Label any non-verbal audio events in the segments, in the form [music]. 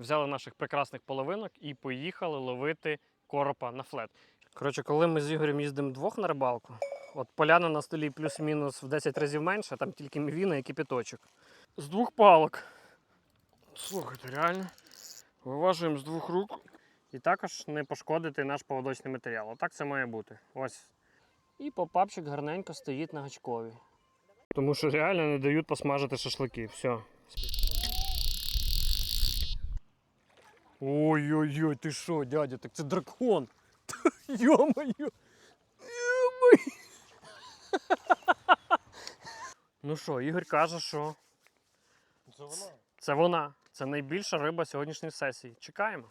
взяли наших прекрасних половинок і поїхали ловити коропа на флет. Коротше, коли ми з Ігорем їздимо двох на рибалку, от поляна на столі плюс-мінус в 10 разів менше, там тільки мівіна і кипіточок. З двох палок. Слухайте, реально. Виважуємо з двох рук. І також не пошкодити наш поводочний матеріал. Отак це має бути. Ось. І попапчик гарненько стоїть на гачкові. Тому що реально не дають посмажити шашлики. Все. Ой-ой-ой, ти що, дядя, так це дракон. [laughs] Йо-моє. Йо-моє. [laughs] Ну що, Ігор каже, що Це вона. це вона. Це найбільша риба сьогоднішньої сесії. Чекаємо.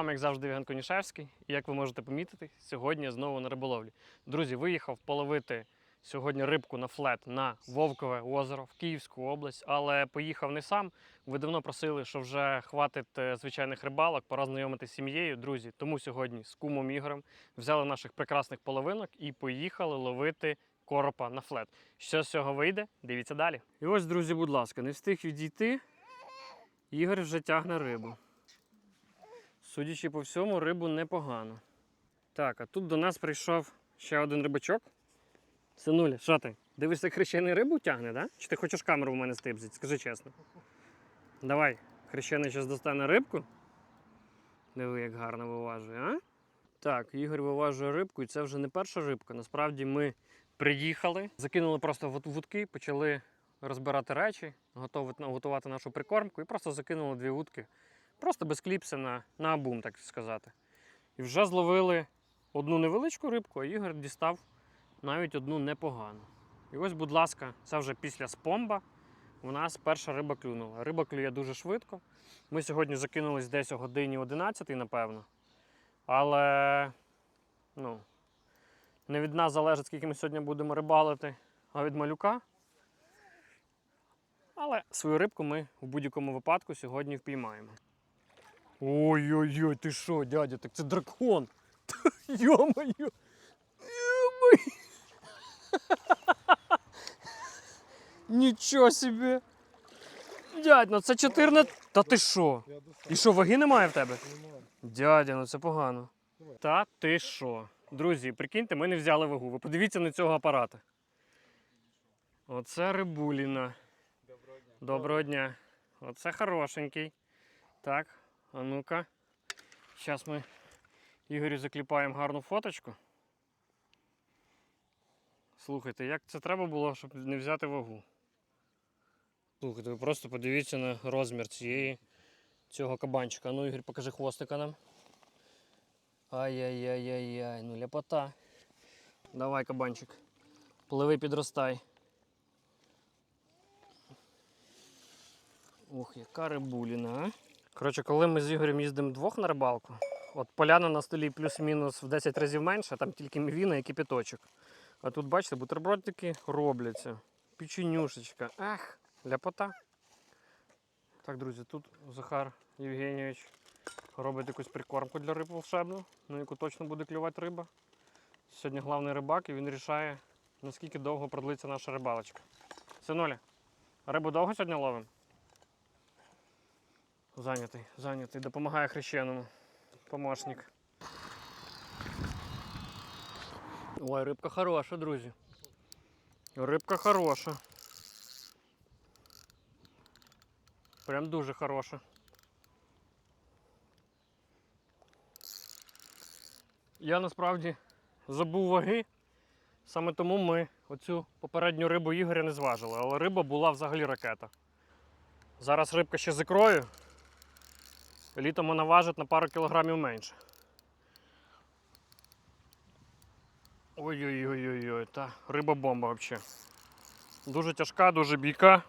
Вами, як завжди, Євген Конішевський. І як ви можете помітити, сьогодні я знову на риболовлі. Друзі, виїхав половити сьогодні рибку на флет на Вовкове озеро в Київську область, але поїхав не сам. Ви давно просили, що вже хватить е, звичайних рибалок, пора знайомитися з сім'єю. Друзі, тому сьогодні з кумом Ігорем взяли наших прекрасних половинок і поїхали ловити коропа на флет. Що з цього вийде? Дивіться далі. І ось, друзі, будь ласка, не встиг відійти. Ігор вже тягне рибу. Судячи по всьому, рибу непогано. Так, а тут до нас прийшов ще один рибачок. Синуля, що ти? Дивишся, хрещений рибу тягне, да? Чи ти хочеш камеру в мене стибзити? Скажи чесно. Давай, хрещений зараз достане рибку. Диви, як гарно виважує, а? Так, Ігор виважує рибку, і це вже не перша рибка. Насправді ми приїхали, закинули просто вудки, почали розбирати речі, готувати, готувати нашу прикормку і просто закинули дві вудки. Просто без кліпса на, на абум, так сказати. І вже зловили одну невеличку рибку, а Ігор дістав навіть одну непогану. І ось, будь ласка, це вже після спомба. У нас перша риба клюнула. Риба клює дуже швидко. Ми сьогодні закинулись десь о годині 11, напевно. Але ну, не від нас залежить, скільки ми сьогодні будемо рибалити, а від малюка. Але свою рибку ми в будь-якому випадку сьогодні впіймаємо. Ой-ой-ой, ти що, дядя, так це дракон. Йо-моє. Йо-моє. Нічого собі. Дядь, ну це 14. Та ти що? І що, ваги немає в тебе? Дядя, ну це погано. Та ти що? Друзі, прикиньте, ми не взяли вагу. Ви подивіться на цього апарата. Оце рибуліна. Доброго дня. Доброго дня. Оце хорошенький. Так, а ну-ка. Зараз ми Ігорю закліпаємо гарну фоточку. Слухайте, як це треба було, щоб не взяти вагу. Слухайте, ви просто подивіться на розмір цієї цього кабанчика. Ну, Ігор, покажи хвостика нам. Ай-яй-яй-яй-яй, ну ляпота. Давай, кабанчик. Пливи, підростай. Ох, яка рибуліна, а? Коротше, коли ми з Ігорем їздимо двох на рибалку, от поляна на столі плюс-мінус в 10 разів менше, там тільки мівіна і кипіточок. А тут, бачите, бутербродики робляться. Печенюшечка. Ах, ляпота. Так, друзі, тут Захар Євгенійович робить якусь прикормку для риб волшебну, на яку точно буде клювати риба. Сьогодні головний рибак і він рішає, наскільки довго продлиться наша рибалочка. Синуля, рибу довго сьогодні ловимо? Зайнятий, зайнятий. Допомагає хрещеному. Помощник. Ой, рибка хороша, друзі. Рибка хороша. Прям дуже хороша. Я насправді забув ваги. Саме тому ми оцю попередню рибу Ігоря не зважили, але риба була взагалі ракета. Зараз рибка ще з ікрою. Літом вона важить на пару кілограмів менше. Ой-ой-ой-ой, та риба бомба взагалі. Дуже тяжка, дуже бійка.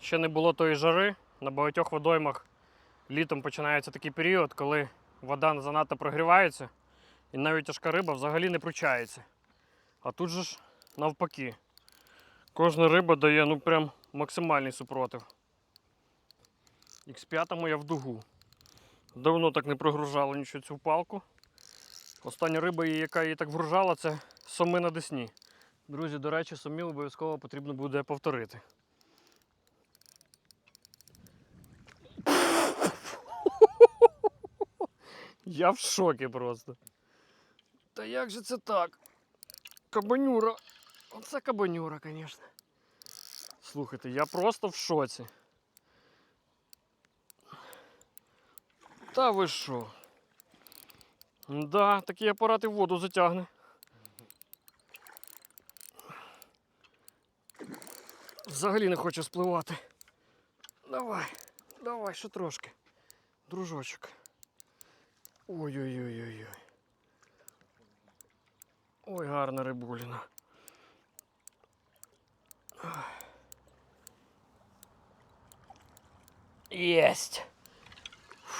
Ще не було тої жари. На багатьох водоймах літом починається такий період, коли вода занадто прогрівається, і навіть тяжка риба взагалі не пручається. А тут же ж навпаки. Кожна риба дає ну прям максимальний супротив. X5 моя в дугу. Давно так не прогружала нічого цю палку. Остання риба, яка її так вгружала, це соми на Десні. Друзі, до речі, сомів обов'язково потрібно буде повторити. Я в шокі просто. Та як же це так? Кабанюра. Оце кабанюра, звісно. Слухайте, я просто в шоці. Та ви що? Да, такий апарат і воду затягне. Взагалі не хочу спливати. Давай, давай, ще трошки. Дружочок. Ой-ой-ой-ой-ой. Ой, гарна рибуліна. Єсть.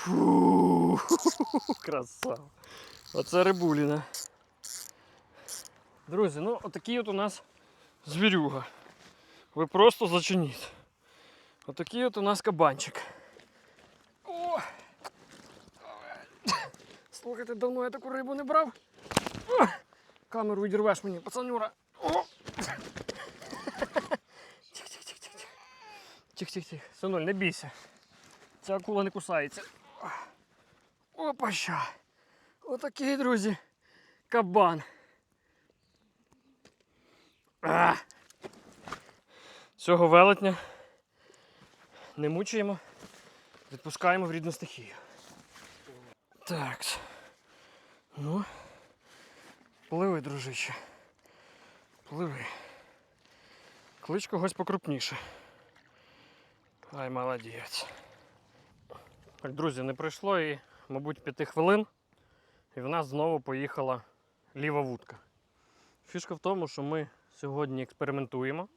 Фу, [laughs] красава. Оце рибуліна. Друзі, ну отакий от у нас звірюга. Ви просто зачиніть. Отакий от у нас кабанчик. О! Слухайте, давно я таку рибу не брав. О! Камеру відірвеш мені, пацанюра. О! Тих-тих-тих-тих. Тих-тих-тих. Синуль, не бійся. Ця акула не кусається. Опа ща. Отакий, друзі. Кабан. А! Цього велетня не мучаємо. Відпускаємо в рідну стихію. Так. Ну. Пливи, дружище. Пливи. Клич когось покрупніше. Ай, молодець. Так, друзі, не пройшло і, мабуть, п'яти хвилин. І в нас знову поїхала ліва вудка. Фішка в тому, що ми сьогодні експериментуємо.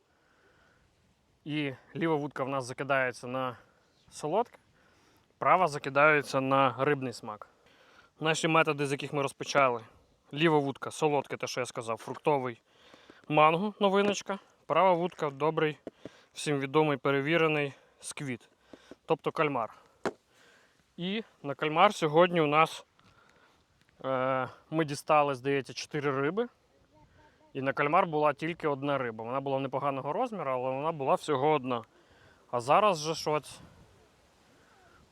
І ліва вудка в нас закидається на солодке, права закидається на рибний смак. Наші методи, з яких ми розпочали. Ліва вудка, солодке, те, що я сказав, фруктовий манго, новиночка. Права вудка добрий, всім відомий перевірений сквіт, тобто кальмар. І на кальмар сьогодні у нас е, ми дістали, здається, 4 риби. І на кальмар була тільки одна риба. Вона була непоганого розміру, але вона була всього одна. А зараз же от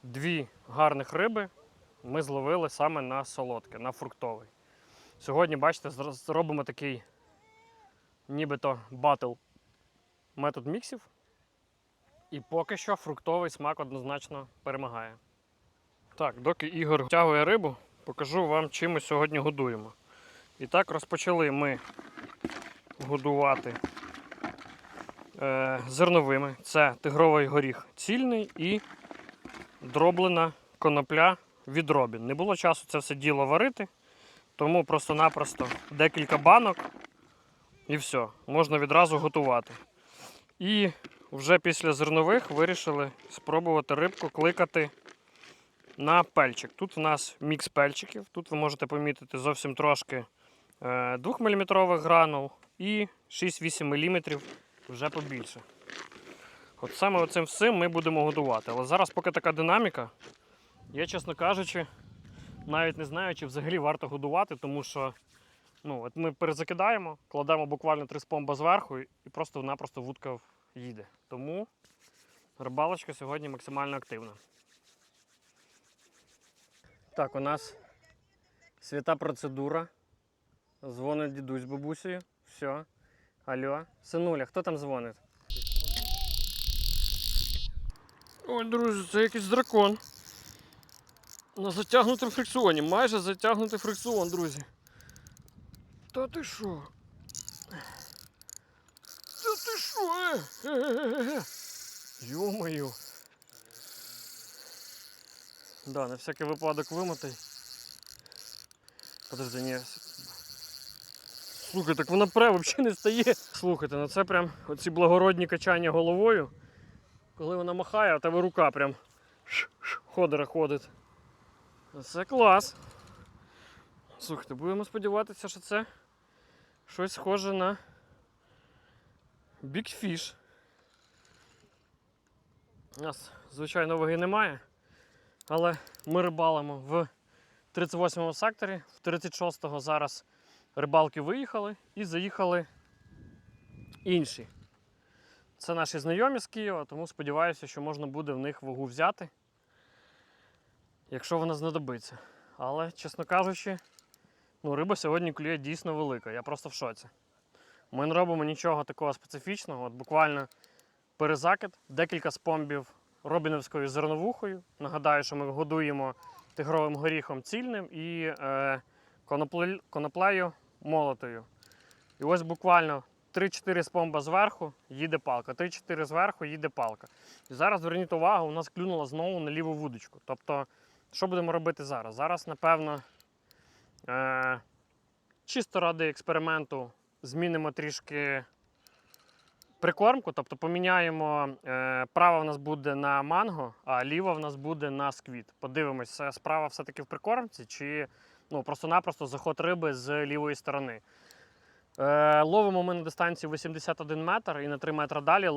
дві гарних риби ми зловили саме на солодке, на фруктовий. Сьогодні, бачите, зробимо такий нібито батл метод міксів. І поки що фруктовий смак однозначно перемагає. Так, доки Ігор втягує рибу, покажу вам, чим ми сьогодні годуємо. І так, розпочали ми годувати е, зерновими. Це тигровий горіх цільний і дроблена конопля від робін. Не було часу це все діло варити, тому просто-напросто декілька банок і все, можна відразу готувати. І вже після зернових вирішили спробувати рибку кликати на пельчик. Тут в нас мікс пельчиків. Тут ви можете помітити зовсім трошки 2-мм гранул і 6-8 мм вже побільше. От саме оцим всім ми будемо годувати. Але зараз, поки така динаміка, я, чесно кажучи, навіть не знаю, чи взагалі варто годувати, тому що ну, от ми перезакидаємо, кладемо буквально три спомба зверху і просто-напросто вудка їде. Тому рибалочка сьогодні максимально активна. Так, у нас свята процедура. Дзвонить дідусь бабусею. Все. Алло. Синуля, хто там дзвонить? Ой, друзі, це якийсь дракон. на затягнутому фрикціоні. Майже затягнутий фрикціон, друзі. Та ти що? Та ти що? Е? Е-е-е-е. [laughs] Йо-моє. Да, на всякий випадок вимотай. Подожди, ні. Слухай, так вона пре взагалі не стає. Слухайте, ну це прям оці благородні качання головою. Коли вона махає, а тебе рука прям ходора ходить. Це клас. Слухайте, будемо сподіватися, що це щось схоже на Fish. У нас, звичайно, ваги немає, але ми рибалимо в 38-му секторі, в 36-го зараз рибалки виїхали і заїхали інші. Це наші знайомі з Києва, тому сподіваюся, що можна буде в них вагу взяти, якщо вона знадобиться. Але, чесно кажучи, ну, риба сьогодні клює дійсно велика. Я просто в шоці. Ми не робимо нічого такого специфічного. От буквально перезакид, декілька спомбів робінівською зерновухою. Нагадаю, що ми годуємо тигровим горіхом цільним і е, конопле- коноплею молотою. І ось буквально 3-4 спомба зверху їде палка, 3-4 зверху їде палка. І зараз зверніть увагу, у нас клюнула знову на ліву вудочку. Тобто, що будемо робити зараз? Зараз, напевно, е, чисто ради експерименту змінимо трішки прикормку, тобто поміняємо, е, права в нас буде на манго, а ліва в нас буде на сквіт. Подивимось, справа все-таки в прикормці, чи ну, просто-напросто заход риби з лівої сторони. Е, ловимо ми на дистанції 81 метр і на 3 метри далі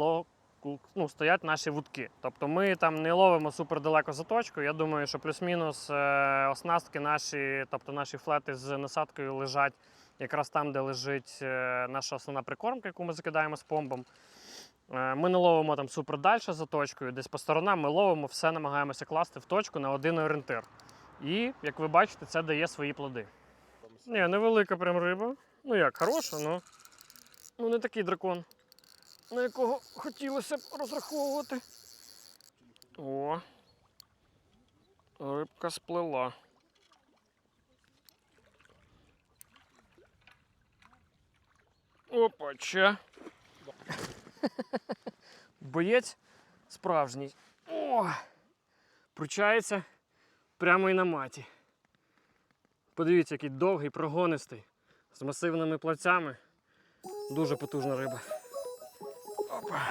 ну, стоять наші вудки. Тобто ми там не ловимо супер далеко за точкою. Я думаю, що плюс-мінус е, оснастки наші, тобто наші флети з насадкою лежать якраз там, де лежить е, наша основна прикормка, яку ми закидаємо з помбом. Е, Ми не ловимо там супер далі за точкою, десь по сторонам ми ловимо, все намагаємося класти в точку на один орієнтир. І, як ви бачите, це дає свої плоди. Ні, невелика прям риба. Ну як, хороша, але ну, не такий дракон, на якого хотілося б розраховувати. О. Рибка сплила. Опача. [laughs] Боєць справжній. О! Пручається прямо і на маті. Подивіться, який довгий, прогонистий, з масивними плацями. Дуже потужна риба. Опа.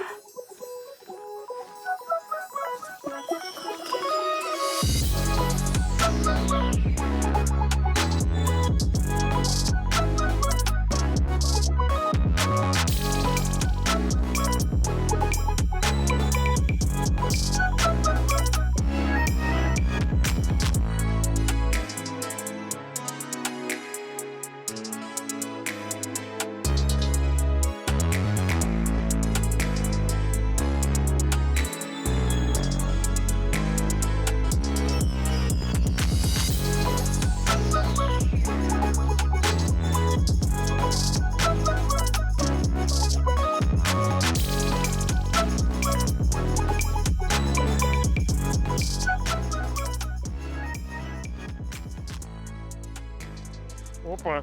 Опа.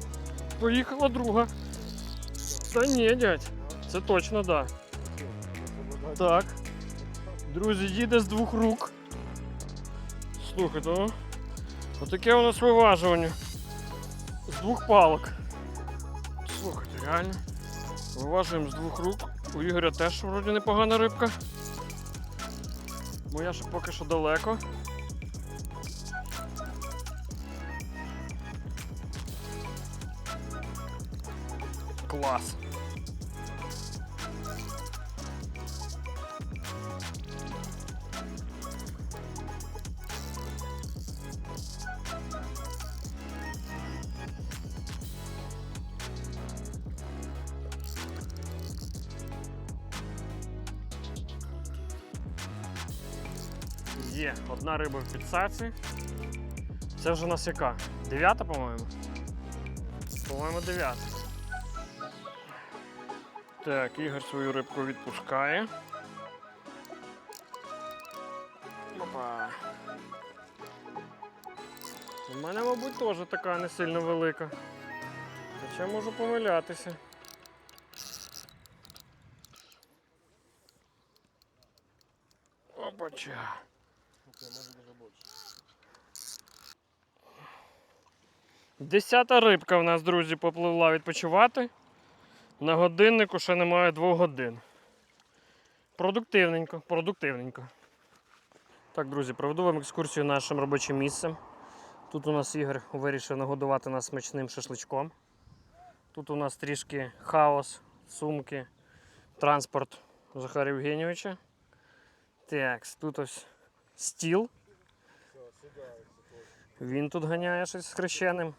Поїхала друга. Та ні, дядь. Це точно да. Так. Друзі, їде з двох рук. Слухайте. Отаке у нас виважування. З двох палок. Слухайте, реально. Виважуємо з двох рук. У Ігоря теж вроді непогана рибка. Моя ще поки що далеко. Клас. Є одна риба в підсаці. Це вже у нас яка? Дев'ята, по-моєму? По-моєму, дев'ята. Так, Ігор свою рибку відпускає. Опа. У мене, мабуть, теж така не сильно велика. Хоча можу помилятися. Опача. Десята рибка в нас, друзі, попливла відпочивати. На годиннику ще немає двох годин. Продуктивненько, продуктивненько. Так, друзі, проведу вам екскурсію нашим робочим місцем. Тут у нас Ігор вирішив нагодувати нас смачним шашличком. Тут у нас трішки хаос, сумки, транспорт Захара Євгенійовича. Так, тут ось стіл. Він тут ганяє щось з хрещеним.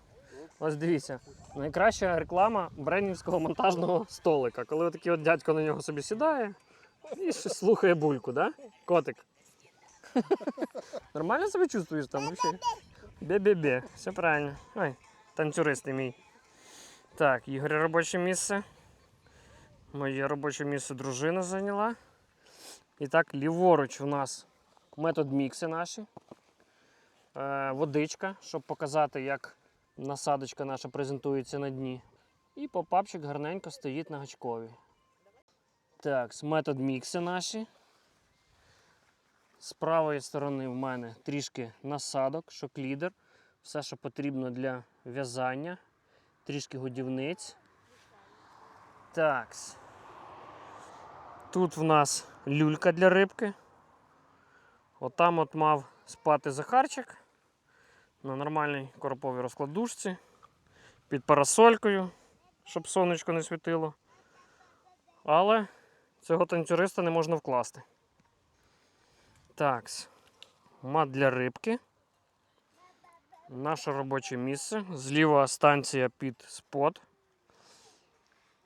Ось дивіться, найкраща реклама бренівського монтажного столика. Коли отакий от дядько на нього собі сідає і слухає бульку, да? Котик. Нормально себе чувствуєш там вообще? Бе-бе-бе, все правильно. Ой, танцюрист ти мій. Так, Ігоря робоче місце. Моє робоче місце дружина зайняла. І так, ліворуч у нас метод мікси наші е, водичка, щоб показати, як насадочка наша презентується на дні. І попапчик гарненько стоїть на гачкові. Так, метод мікси наші. З правої сторони в мене трішки насадок, шоклідер. Все, що потрібно для в'язання, трішки годівниць. Такс. Тут в нас люлька для рибки. Отам от мав спати Захарчик на нормальній короповій розкладушці під парасолькою, щоб сонечко не світило. Але цього танцюриста не можна вкласти. Так, мат для рибки. Наше робоче місце. Зліва станція під спот.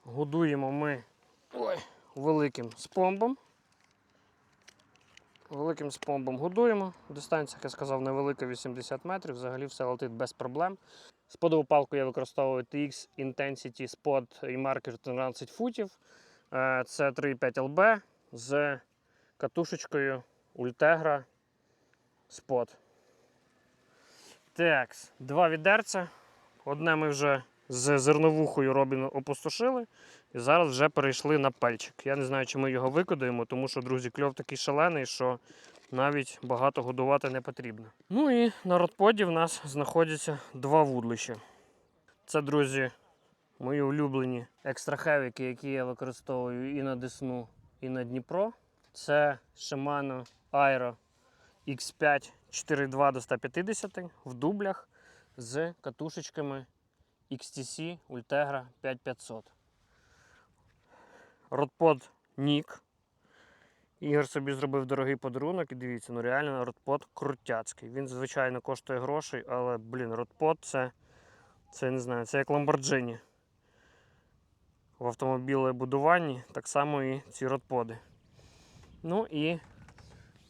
Годуємо ми ой, великим спомбом. Великим спомбом годуємо. Дистанція, як я сказав, невелика 80 метрів. Взагалі все летить без проблем. Сподову палку я використовую TX Intensity Spot і маркер 13 футів. Е, Це 3,5 LB з катушечкою Ultegra Spot. Так, два відерця. Одне ми вже з зерновухою Робіну опустошили. І зараз вже перейшли на пельчик. Я не знаю, чи ми його викодаємо, тому що, друзі, кльов такий шалений, що навіть багато годувати не потрібно. Ну і на родподі в нас знаходяться два вудлища. Це, друзі, мої улюблені екстрахевіки, які я використовую і на Десну, і на Дніпро. Це Shimano Aero X5 4.2 до 150 в дублях з катушечками XTC Ultegra 5500. Ротпод Нік. Ігор собі зробив дорогий подарунок і дивіться, ну реально ротпод крутяцький. Він, звичайно, коштує грошей, але, блін, ротпод це, це не знаю, це як Lamborghini. В автомобілебудуванні так само і ці ротподи. Ну і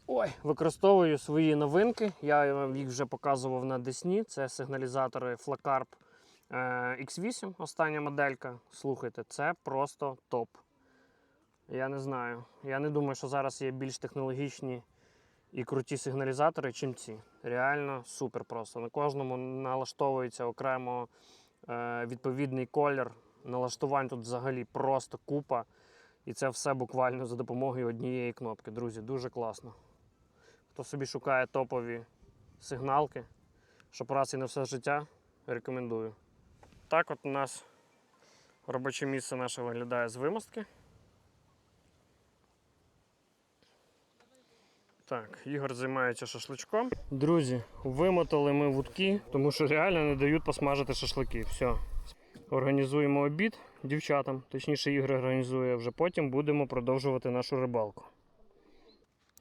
ой, використовую свої новинки. Я вам їх вже показував на Десні. Це сигналізатори Flacarp е, X8, остання моделька. Слухайте, це просто топ. Я не знаю. Я не думаю, що зараз є більш технологічні і круті сигналізатори, чим ці. Реально супер просто. На кожному налаштовується окремо е, відповідний колір. Налаштувань тут взагалі просто купа. І це все буквально за допомогою однієї кнопки. Друзі, дуже класно. Хто собі шукає топові сигналки, щоб раз і на все життя, рекомендую. Так от у нас робоче місце наше виглядає з вимостки. Так, Ігор займається шашличком. Друзі, вимотали ми вудки, тому що реально не дають посмажити шашлики. Все. Організуємо обід дівчатам, точніше, Ігор організує, вже потім будемо продовжувати нашу рибалку.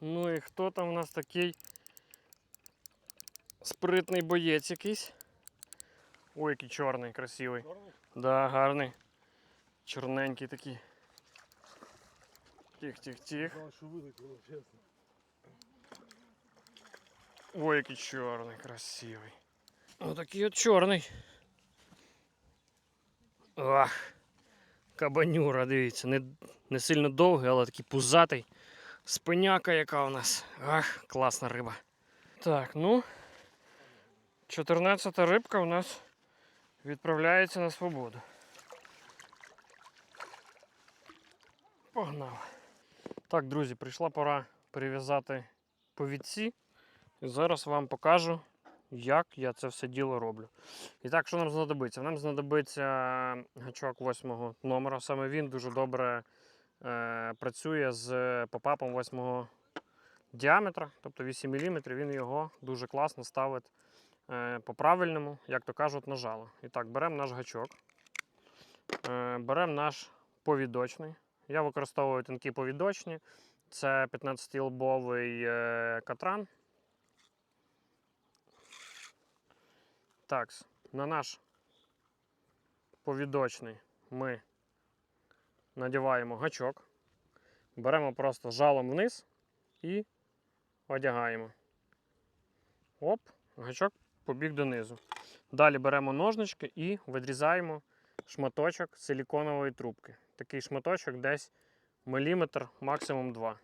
Ну і хто там у нас такий спритний боєць якийсь? Ой, який чорний, красивий. Чорний? Да, гарний. Чорненький такий. Тих, тих, тих. Знав, що вилетіло, чесно. Ой, який чорний, красивий. Отакий от чорний. Ах, кабанюра, дивіться, не, не сильно довгий, але такий пузатий. Спиняка, яка у нас. Ах, класна риба. Так, ну. 14-та рибка у нас відправляється на свободу. Погнали. Так, друзі, прийшла пора перев'язати повідці. Зараз вам покажу, як я це все діло роблю. І так, що нам знадобиться? Нам знадобиться гачок 8 номера. Саме він дуже добре е, працює з попапом 8 діаметра, тобто 8 мм. Він його дуже класно ставить е, по-правильному, як то кажуть, на жало. І так, беремо наш гачок, е, беремо наш повідочний. Я використовую тонкі повідочні. Це 15-лбовий е, катран. Так, на наш повідочний ми надіваємо гачок, беремо просто жалом вниз і одягаємо. Оп, гачок побіг донизу. Далі беремо ножнички і відрізаємо шматочок силіконової трубки. Такий шматочок десь міліметр, максимум 2.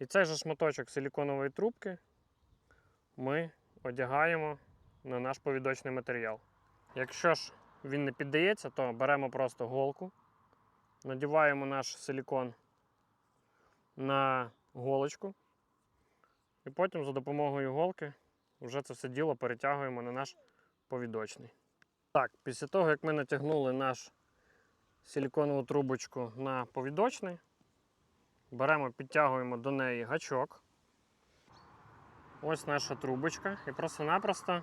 І цей же шматочок силіконової трубки ми одягаємо на наш повідочний матеріал. Якщо ж він не піддається, то беремо просто голку, надіваємо наш силікон на голочку, і потім за допомогою голки вже це все діло перетягуємо на наш повідочний. Так, після того, як ми натягнули наш силіконову трубочку на повідочний, беремо, підтягуємо до неї гачок. Ось наша трубочка. І просто-напросто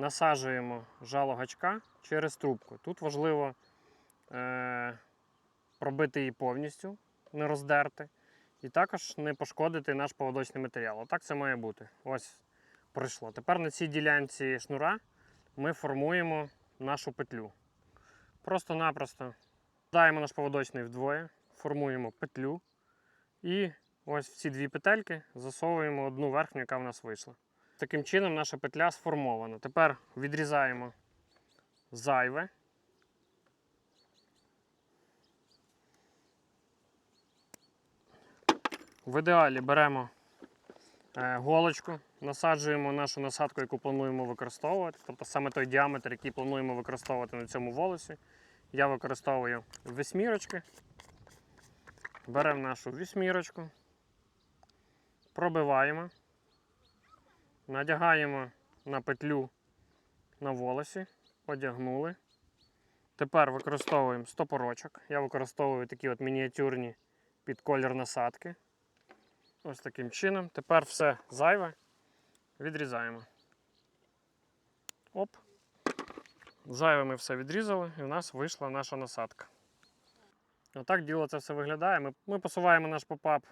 насаджуємо жало гачка через трубку. Тут важливо е- пробити її повністю, не роздерти. І також не пошкодити наш поводочний матеріал. Отак це має бути. Ось пройшло. Тепер на цій ділянці шнура ми формуємо нашу петлю. Просто-напросто даємо наш поводочний вдвоє, формуємо петлю. І ось в ці дві петельки засовуємо одну верхню, яка в нас вийшла. Таким чином наша петля сформована. Тепер відрізаємо зайве. В ідеалі беремо е, голочку, насаджуємо нашу насадку, яку плануємо використовувати, тобто саме той діаметр, який плануємо використовувати на цьому волосі. Я використовую вісьмірочки. Беремо нашу вісьмірочку, пробиваємо, надягаємо на петлю на волосі, одягнули. Тепер використовуємо стопорочок. Я використовую такі от мініатюрні під колір насадки. Ось таким чином. Тепер все зайве відрізаємо. Оп. Зайве ми все відрізали, і в нас вийшла наша насадка. Отак діло це все виглядає. Ми, ми посуваємо наш попап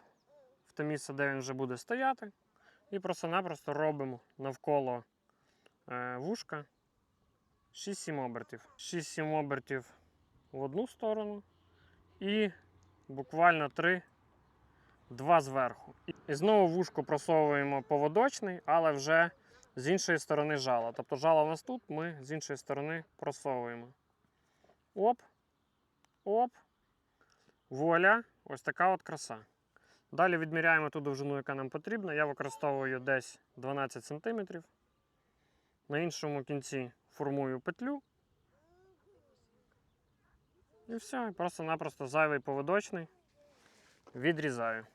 в те місце, де він вже буде стояти. І просто-напросто робимо навколо е, вушка 6-7 обертів. 6-7 обертів в одну сторону і буквально 3 два зверху. І знову вушко просовуємо поводочний, але вже з іншої сторони жала. Тобто жало у нас тут, ми з іншої сторони просовуємо. Оп, оп, воля, ось така от краса. Далі відміряємо ту довжину, яка нам потрібна. Я використовую десь 12 см. На іншому кінці формую петлю. І все, просто-напросто зайвий поводочний відрізаю.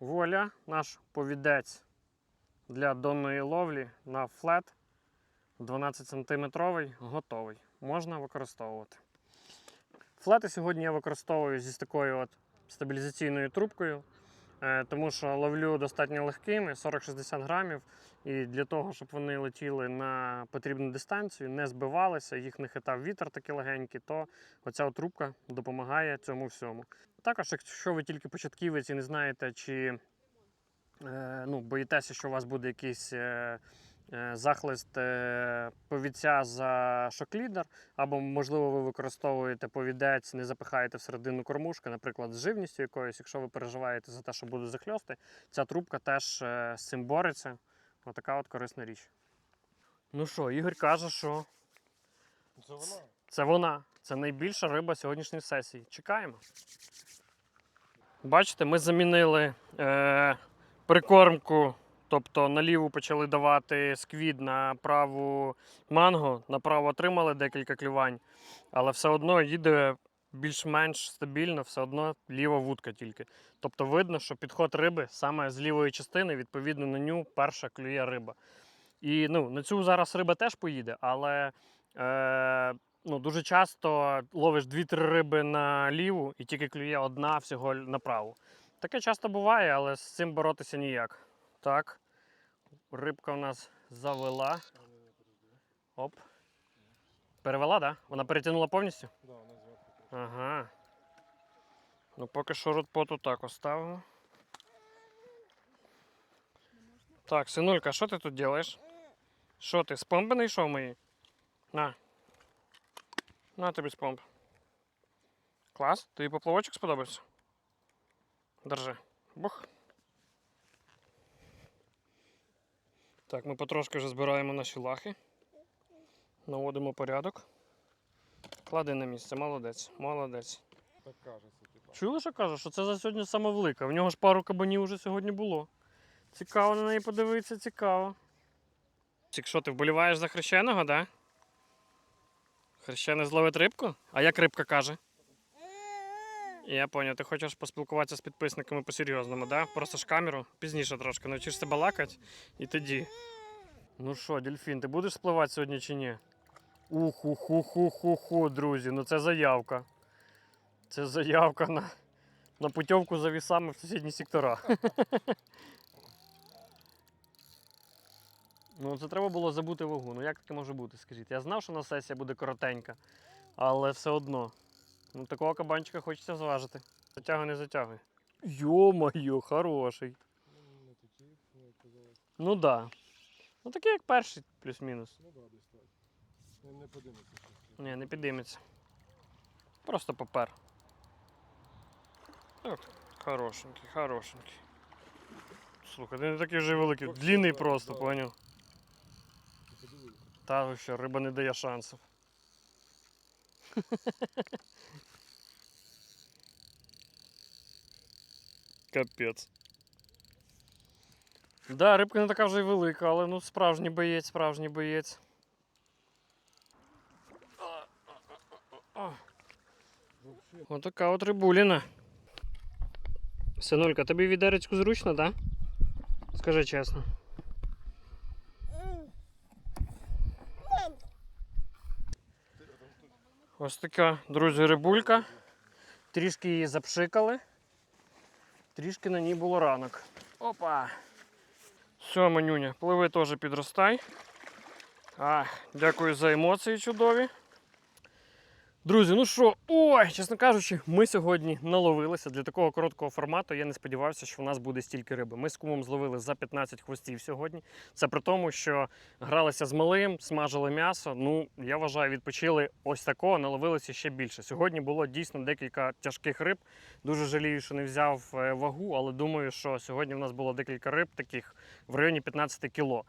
Вуаля, наш повідець для донної ловлі на флет 12 см готовий. Можна використовувати. Флети сьогодні я використовую зі такою от стабілізаційною трубкою, е, тому що ловлю достатньо легкими 40-60 грамів. І для того, щоб вони летіли на потрібну дистанцію, не збивалися, їх не хитав вітер такий легенький, то оця трубка допомагає цьому всьому. Також, якщо ви тільки початківець і не знаєте, чи е, ну, боїтеся, що у вас буде якийсь е, захлист е, повідця за шоклідер, або, можливо, ви використовуєте повідець, не запихаєте всередину кормушки, наприклад, з живністю якоюсь, якщо ви переживаєте за те, що буде захльости, ця трубка теж е, з цим бореться. Отака от корисна річ. Ну що, Ігор каже, що Це вона. це вона. Це найбільша риба сьогоднішньої сесії. Чекаємо. Бачите, ми замінили е, прикормку. Тобто на ліву почали давати сквід, на праву манго, на праву отримали декілька клювань, але все одно їде більш-менш стабільно, все одно ліва вудка тільки. Тобто видно, що підход риби саме з лівої частини, відповідно на ню перша клює риба. І ну, на цю зараз риба теж поїде, але е, ну, дуже часто ловиш 2-3 риби на ліву і тільки клює одна всього на праву. Таке часто буває, але з цим боротися ніяк. Так. Рибка у нас завела. Оп. Перевела, так? Да? Вона перетягнула повністю? Да, вона зверху. Ага. Ну, поки що ротпоту так оставимо. Так, синулька, що ти тут робиш? Що ти, з помпи не йшов мої? На. На тобі з помп. Клас, тобі поплавочок сподобався? Держи. Бух. Так, ми потрошки вже збираємо наші лахи. Наводимо порядок. Клади на місце, молодець, молодець. Так типа. Чули, що каже, що це за сьогодні саме велика. В нього ж пару кабанів вже сьогодні було. Цікаво на неї подивитися, цікаво. Чик, що ти вболіваєш за хрещеного, да? Хрещений зловить рибку? А як рибка каже? Я поняв, ти хочеш поспілкуватися з підписниками по-серйозному, да? Просто ж камеру пізніше трошки навчишся балакати і тоді. Ну що, дельфін, ти будеш спливати сьогодні чи ні? Уху-ху-ху-ху-ху, друзі, ну це заявка. Це заявка на, на путівку за вісами в сусідні сектора. [laughs] ну, це треба було забути вагу. Ну як таке може бути, скажіть? Я знав, що на сесія буде коротенька, але все одно. Ну, такого кабанчика хочеться зважити. Затягуй, не затягуй. Йо-моє, хороший. Ну, так. Да. Ну такий як перший, плюс-мінус. Ну да, десь так. Не, не подивиться. Ні, не підійметься. Просто попер. От, хорошенький, хорошенький. Слухай, ти не такий вже великий, длинний просто, да. поняв? Та що, риба не дає шансів. [laughs] Капець. Да, рибка не така вже й велика, але ну справжній боєць, справжній боєць. Вообще, Отака от рибуліна. Синулька, тобі відеречку зручно, так? Да? Скажи чесно. Ось така, друзі, рибулька. Трішки її запшикали. Трішки на ній було ранок. Опа! Все, манюня, пливи теж підростай. А, дякую за емоції чудові. Друзі, ну що, ой, чесно кажучи, ми сьогодні наловилися для такого короткого формату. Я не сподівався, що в нас буде стільки риби. Ми з кумом зловили за 15 хвостів сьогодні. Це при тому, що гралися з малим, смажили м'ясо. Ну, я вважаю, відпочили ось такого, наловилися ще більше. Сьогодні було дійсно декілька тяжких риб. Дуже жалію, що не взяв е, вагу, але думаю, що сьогодні в нас було декілька риб таких в районі 15 кіло.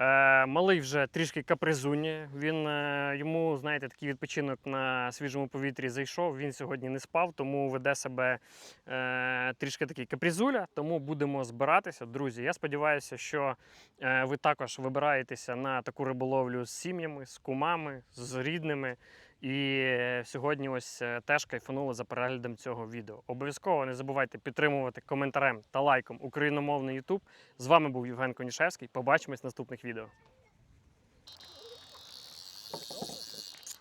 Е, малий вже трішки капризуні. Він е, йому, знаєте, такий відпочинок на свіжому повітрі зайшов. Він сьогодні не спав, тому веде себе е, трішки такий капризуля. Тому будемо збиратися. Друзі, я сподіваюся, що е, ви також вибираєтеся на таку риболовлю з сім'ями, з кумами, з рідними. І сьогодні ось е, теж кайфанули за переглядом цього відео. Обов'язково не забувайте підтримувати коментарем та лайком україномовний YouTube. З вами був Євген Конішевський. Побачимось в наступних відео.